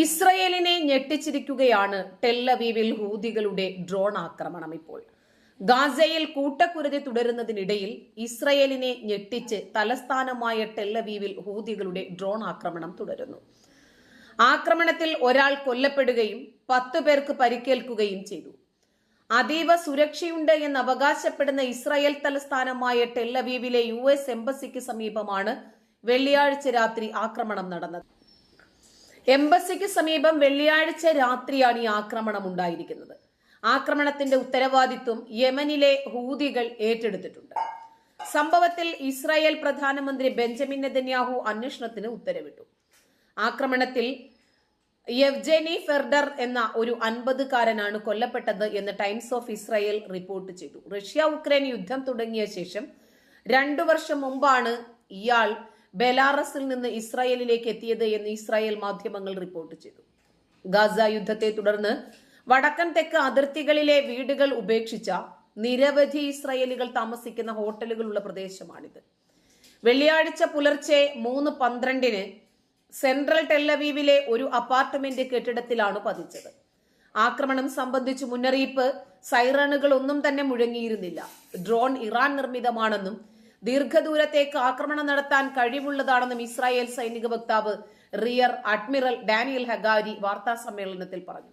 ഇസ്രയേലിനെ ഞെട്ടിച്ചിരിക്കുകയാണ് ടെല്ലവീവിൽ ഹൂതികളുടെ ഡ്രോൺ ആക്രമണം ഇപ്പോൾ. ഗാസയിൽ കൂട്ടക്കുരുതി തുടരുന്നതിനിടയിൽ ഇസ്രയേലിനെ ഞെട്ടിച്ച് തലസ്ഥാനമായ ടെല്ലവീവിൽ ഹൂതികളുടെ ഡ്രോൺ ആക്രമണം തുടരുന്നു. ആക്രമണത്തിൽ ഒരാൾ കൊല്ലപ്പെടുകയും പത്തു പേർക്ക് പരിക്കേൽക്കുകയും ചെയ്തു. അതീവ സുരക്ഷയുണ്ട് എന്ന് അവകാശപ്പെടുന്ന ഇസ്രായേൽ തലസ്ഥാനമായ ടെല്ലവീവിലെ യു എസ് എംബസിക്ക് സമീപമാണ് വെള്ളിയാഴ്ച രാത്രി ആക്രമണം നടന്നത്. എംബസിക്ക് സമീപം വെള്ളിയാഴ്ച രാത്രിയാണ് ഈ ആക്രമണം ഉണ്ടായിരിക്കുന്നത്. ആക്രമണത്തിന്റെ ഉത്തരവാദിത്വം യമനിലെ ഹൂതികൾ ഏറ്റെടുത്തിട്ടുണ്ട്. സംഭവത്തിൽ ഇസ്രായേൽ പ്രധാനമന്ത്രി ബെഞ്ചമിൻ നെതന്യാഹു അന്വേഷണത്തിന് ഉത്തരവിട്ടു. ആക്രമണത്തിൽ യവ്ജനി ഫെർഡർ എന്ന ഒരു അൻപതുകാരനാണ് കൊല്ലപ്പെട്ടത് എന്ന് ടൈംസ് ഓഫ് ഇസ്രായേൽ റിപ്പോർട്ട് ചെയ്തു. റഷ്യ ഉക്രൈൻ യുദ്ധം തുടങ്ങിയ ശേഷം രണ്ടു വർഷം മുമ്പാണ് ഇയാൾ ബെലാറസിൽ നിന്ന് ഇസ്രായേലിലേക്ക് എത്തിയത് എന്ന് ഇസ്രായേൽ മാധ്യമങ്ങൾ റിപ്പോർട്ട് ചെയ്തു. ഗാസ യുദ്ധത്തെ തുടർന്ന് വടക്കൻ തെക്ക് അതിർത്തികളിലെ വീടുകൾ ഉപേക്ഷിച്ച നിരവധി ഇസ്രായേലികൾ താമസിക്കുന്ന ഹോട്ടലുകളുള്ള പ്രദേശമാണിത്. വെള്ളിയാഴ്ച പുലർച്ചെ മൂന്ന് പന്ത്രണ്ടിന് സെൻട്രൽ ടെല്ലവീവിലെ ഒരു അപ്പാർട്ട്മെന്റ് കെട്ടിടത്തിലാണ് പതിച്ചത്. ആക്രമണം സംബന്ധിച്ച് മുന്നറിയിപ്പ് സൈറണുകൾ ഒന്നും തന്നെ മുഴങ്ങിയിരുന്നില്ല. ഡ്രോൺ ഇറാൻ നിർമ്മിതമാണെന്നും ദീർഘദൂരത്തേക്ക് ആക്രമണം നടത്താൻ കഴിവുള്ളതാണെന്നും ഇസ്രായേൽ സൈനിക വക്താവ് റിയർ അഡ്മിറൽ ഡാനിയൽ ഹഗാരി വാർത്താ സമ്മേളനത്തിൽ പറഞ്ഞു.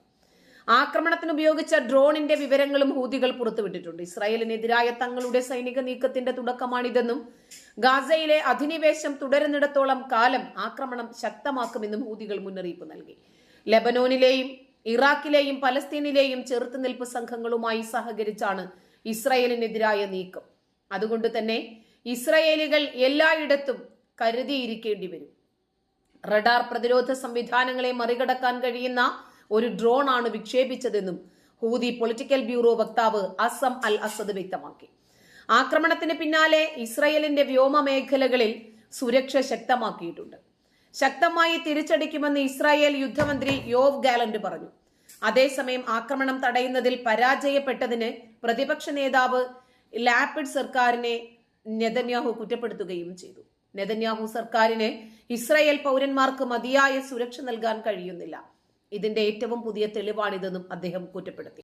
ആക്രമണത്തിന് ഉപയോഗിച്ച ഡ്രോണിന്റെ വിവരങ്ങളും ഹൂതികൾ പുറത്തുവിട്ടിട്ടുണ്ട്. ഇസ്രായേലിനെതിരായ തങ്ങളുടെ സൈനിക നീക്കത്തിന്റെ തുടക്കമാണിതെന്നും ഗാസയിലെ അധിനിവേശം തുടരുന്നിടത്തോളം കാലം ആക്രമണം ശക്തമാക്കുമെന്നും ഹൂതികൾ മുന്നറിയിപ്പ് നൽകി. ലബനോനിലെയും ഇറാഖിലെയും പലസ്തീനിലെയും ചെറുത്തുനിൽപ്പ് സംഘങ്ങളുമായി സഹകരിച്ചാണ് ഇസ്രായേലിനെതിരായ നീക്കം. അതുകൊണ്ട് തന്നെ ഇസ്രായേലികൾ എല്ലായിടത്തും കരുതിയിരിക്കേണ്ടി വരും റഡാർ പ്രതിരോധ സംവിധാനങ്ങളെ മറികടക്കാൻ കഴിയുന്ന ഒരു ഡ്രോൺ ആണ് വിക്ഷേപിച്ചതെന്നും ഹൂതി പൊളിറ്റിക്കൽ ബ്യൂറോ വക്താവ് അസം അൽ അസദ് വ്യക്തമാക്കി. ആക്രമണത്തിന് പിന്നാലെ ഇസ്രയേലിന്റെ വ്യോമ മേഖലകളിൽ സുരക്ഷ ശക്തമാക്കിയിട്ടുണ്ട്. ശക്തമായി തിരിച്ചടിക്കുമെന്ന് ഇസ്രായേൽ യുദ്ധമന്ത്രി യോവ് ഗാലന്റ് പറഞ്ഞു. അതേസമയം ആക്രമണം തടയുന്നതിൽ പരാജയപ്പെട്ടതിന് പ്രതിപക്ഷ നേതാവ് ലാപിഡ് സർക്കാരിനെ നെതന്യാഹു കുറ്റപ്പെടുത്തുകയും ചെയ്തു. നെതന്യാഹു സർക്കാരിന് ഇസ്രായേൽ പൗരന്മാർക്ക് മതിയായ സുരക്ഷ നൽകാൻ കഴിയുന്നില്ല. ഇതിന്റെ ഏറ്റവും പുതിയ തെളിവാണിതെന്നും അദ്ദേഹം കുറ്റപ്പെടുത്തി.